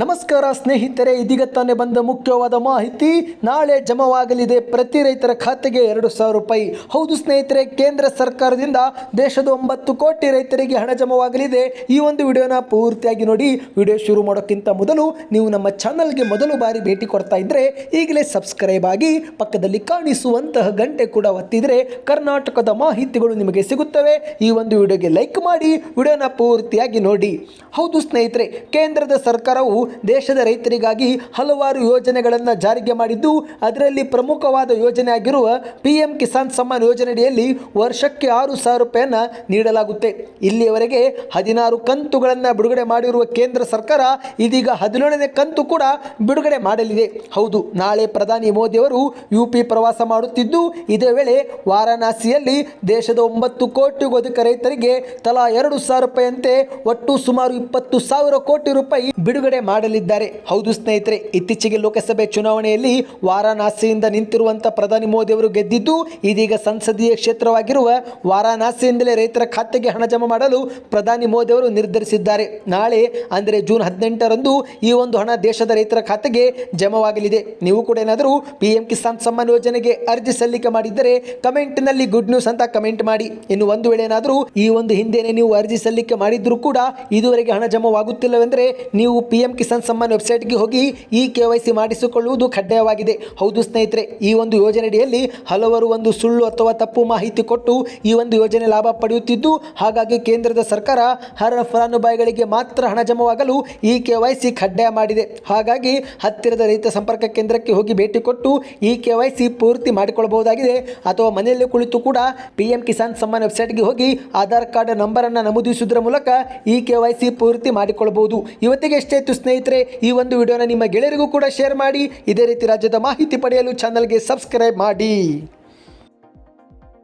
ನಮಸ್ಕಾರ ಸ್ನೇಹಿತರೆ, ಇದೀಗ ತಾನೇ ಬಂದ ಮುಖ್ಯವಾದ ಮಾಹಿತಿ. ನಾಳೆ ಜಮವಾಗಲಿದೆ ಪ್ರತಿ ರೈತರ ಖಾತೆಗೆ ಎರಡು ಸಾವಿರ ರೂಪಾಯಿ. ಹೌದು ಸ್ನೇಹಿತರೆ, ಕೇಂದ್ರ ಸರ್ಕಾರದಿಂದ ದೇಶದ ಒಂಬತ್ತು ಕೋಟಿ ರೈತರಿಗೆ ಹಣ ಜಮವಾಗಲಿದೆ. ಈ ಒಂದು ವಿಡಿಯೋನ ಪೂರ್ತಿಯಾಗಿ ನೋಡಿ. ವಿಡಿಯೋ ಶುರು ಮಾಡೋಕ್ಕಿಂತ ಮೊದಲು ನೀವು ನಮ್ಮ ಚಾನಲ್ಗೆ ಮೊದಲು ಬಾರಿ ಭೇಟಿ ಕೊಡ್ತಾ ಇದ್ದರೆ ಈಗಲೇ ಸಬ್ಸ್ಕ್ರೈಬ್ ಆಗಿ ಪಕ್ಕದಲ್ಲಿ ಕಾಣಿಸುವಂತಹ ಗಂಟೆ ಕೂಡ ಒತ್ತಿದರೆ ಕರ್ನಾಟಕದ ಮಾಹಿತಿಗಳು ನಿಮಗೆ ಸಿಗುತ್ತವೆ. ಈ ಒಂದು ವಿಡಿಯೋಗೆ ಲೈಕ್ ಮಾಡಿ. ವಿಡಿಯೋನ ಪೂರ್ತಿಯಾಗಿ ನೋಡಿ. ಹೌದು ಸ್ನೇಹಿತರೆ, ಕೇಂದ್ರದ ಸರ್ಕಾರವು ದೇಶದ ರೈತರಿಗಾಗಿ ಹಲವಾರು ಯೋಜನೆಗಳನ್ನು ಜಾರಿಗೆ ಮಾಡಿದ್ದು, ಅದರಲ್ಲಿ ಪ್ರಮುಖವಾದ ಯೋಜನೆ ಆಗಿರುವ ಪಿ ಎಂ ಕಿಸಾನ್ ಸಮ್ಮಾನ್ ಯೋಜನೆಯಡಿಯಲ್ಲಿ ವರ್ಷಕ್ಕೆ ಆರು ಸಾವಿರ ರೂಪಾಯಿಯನ್ನು ನೀಡಲಾಗುತ್ತೆ. ಇಲ್ಲಿಯವರೆಗೆ ಹದಿನಾರು ಕಂತುಗಳನ್ನು ಬಿಡುಗಡೆ ಮಾಡಿರುವ ಕೇಂದ್ರ ಸರ್ಕಾರ ಇದೀಗ ಹದಿನೇಳನೇ ಕಂತು ಕೂಡ ಬಿಡುಗಡೆ ಮಾಡಲಿದೆ. ಹೌದು, ನಾಳೆ ಪ್ರಧಾನಿ ಮೋದಿಯವರು ಯು ಪಿ ಪ್ರವಾಸ ಮಾಡುತ್ತಿದ್ದು, ಇದೇ ವೇಳೆ ವಾರಾಣಸಿಯಲ್ಲಿ ದೇಶದ ಒಂಬತ್ತು ಕೋಟಿಗೂ ಅಧಿಕ ರೈತರಿಗೆ ತಲಾ ಎರಡು ಸಾವಿರ ರೂಪಾಯಿಯಂತೆ ಒಟ್ಟು ಸುಮಾರು ಇಪ್ಪತ್ತು ಸಾವಿರ ಕೋಟಿ ರೂಪಾಯಿ ಬಿಡುಗಡೆ ಮಾಡಲಿದ್ದಾರೆ ಹೌದು ಸ್ನೇಹಿತರೆ, ಇತ್ತೀಚೆಗೆ ಲೋಕಸಭೆ ಚುನಾವಣೆಯಲ್ಲಿ ವಾರಾಣಸಿಯಿಂದ ನಿಂತಿರುವಂಥ ಪ್ರಧಾನಿ ಮೋದಿ ಅವರು ಗೆದ್ದಿದ್ದು, ಇದೀಗ ಸಂಸದೀಯ ಕ್ಷೇತ್ರವಾಗಿರುವ ವಾರಾಣಸಿಯಿಂದಲೇ ರೈತರ ಖಾತೆಗೆ ಹಣ ಜಮಾ ಮಾಡಲು ಪ್ರಧಾನಿ ಮೋದಿ ಅವರು ನಿರ್ಧರಿಸಿದ್ದಾರೆ. ನಾಳೆ, ಅಂದರೆ ಜೂನ್ ಹದಿನೆಂಟರಂದು, ಈ ಒಂದು ಹಣ ದೇಶದ ರೈತರ ಖಾತೆಗೆ ಜಮವಾಗಲಿದೆ. ನೀವು ಕೂಡ ಏನಾದರೂ ಪಿ ಎಂ ಕಿಸಾನ್ ಸಮ್ಮಾನ್ ಯೋಜನೆಗೆ ಅರ್ಜಿ ಸಲ್ಲಿಕೆ ಮಾಡಿದ್ದರೆ ಕಮೆಂಟ್ನಲ್ಲಿ ಗುಡ್ ನ್ಯೂಸ್ ಅಂತ ಕಮೆಂಟ್ ಮಾಡಿ. ಇನ್ನು ಒಂದು ವೇಳೆ ಏನಾದರೂ ಈ ಒಂದು ಹಿಂದೆನೇ ನೀವು ಅರ್ಜಿ ಸಲ್ಲಿಕೆ ಮಾಡಿದ್ರೂ ಕೂಡ ಇದುವರೆಗೆ ಹಣ ಜಮವಾಗುತ್ತಿಲ್ಲವೆಂದರೆ ನೀವು ಪಿ ಎಂ ಕಿಸಾನ್ ಸಮ್ಮಾನ್ ವೆಬ್ಸೈಟ್ಗೆ ಹೋಗಿ ಈ ಕೆ ವೈ ಸಿ ಮಾಡಿಸಿಕೊಳ್ಳುವುದು ಕಡ್ಡಾಯವಾಗಿದೆ. ಹೌದು ಸ್ನೇಹಿತರೆ, ಈ ಒಂದು ಯೋಜನೆಯಡಿಯಲ್ಲಿ ಹಲವರು ಒಂದು ಸುಳ್ಳು ಅಥವಾ ತಪ್ಪು ಮಾಹಿತಿ ಕೊಟ್ಟು ಈ ಒಂದು ಯೋಜನೆ ಲಾಭ ಪಡೆಯುತ್ತಿದ್ದು, ಹಾಗಾಗಿ ಕೇಂದ್ರದ ಸರ್ಕಾರ ಅರ್ಹ ಫಲಾನುಭವಿಗಳಿಗೆ ಮಾತ್ರ ಹಣ ಜಮವಾಗಲು ಈ ಕೆ ವೈ ಸಿ ಕಡ್ಡಾಯ ಮಾಡಿದೆ. ಹಾಗಾಗಿ ಹತ್ತಿರದ ರೈತ ಸಂಪರ್ಕ ಕೇಂದ್ರಕ್ಕೆ ಹೋಗಿ ಭೇಟಿ ಕೊಟ್ಟು ಈ ಕೆ ವೈ ಸಿ ಪೂರ್ತಿ ಮಾಡಿಕೊಳ್ಳಬಹುದಾಗಿದೆ. ಅಥವಾ ಮನೆಯಲ್ಲಿ ಕುಳಿತು ಕೂಡ ಪಿ ಎಂ ಕಿಸಾನ್ ಸಮ್ಮಾನ್ ವೆಬ್ಸೈಟ್ಗೆ ಹೋಗಿ ಆಧಾರ್ ಕಾರ್ಡ್ ನಂಬರನ್ನು ನಮೂದಿಸುವುದರ ಮೂಲಕ ಈ ಕೆ ವೈ ಸಿ ಪೂರ್ತಿ ಮಾಡಿಕೊಳ್ಳಬಹುದು. ಇವತ್ತಿಗೆ ಎಷ್ಟೇ ಸ್ನೇಹಿತರೆ, ಈ ಒಂದು ವಿಡಿಯೋನ ನಿಮ್ಮ ಗೆಳೆಯರಿಗೂ ಕೂಡ ಶೇರ್ ಮಾಡಿ. ಇದೇ ರೀತಿ ರಾಜ್ಯದ ಮಾಹಿತಿ ಪಡೆಯಲು ಚಾನಲ್ಗೆ ಸಬ್ಸ್ಕ್ರೈಬ್ ಮಾಡಿ.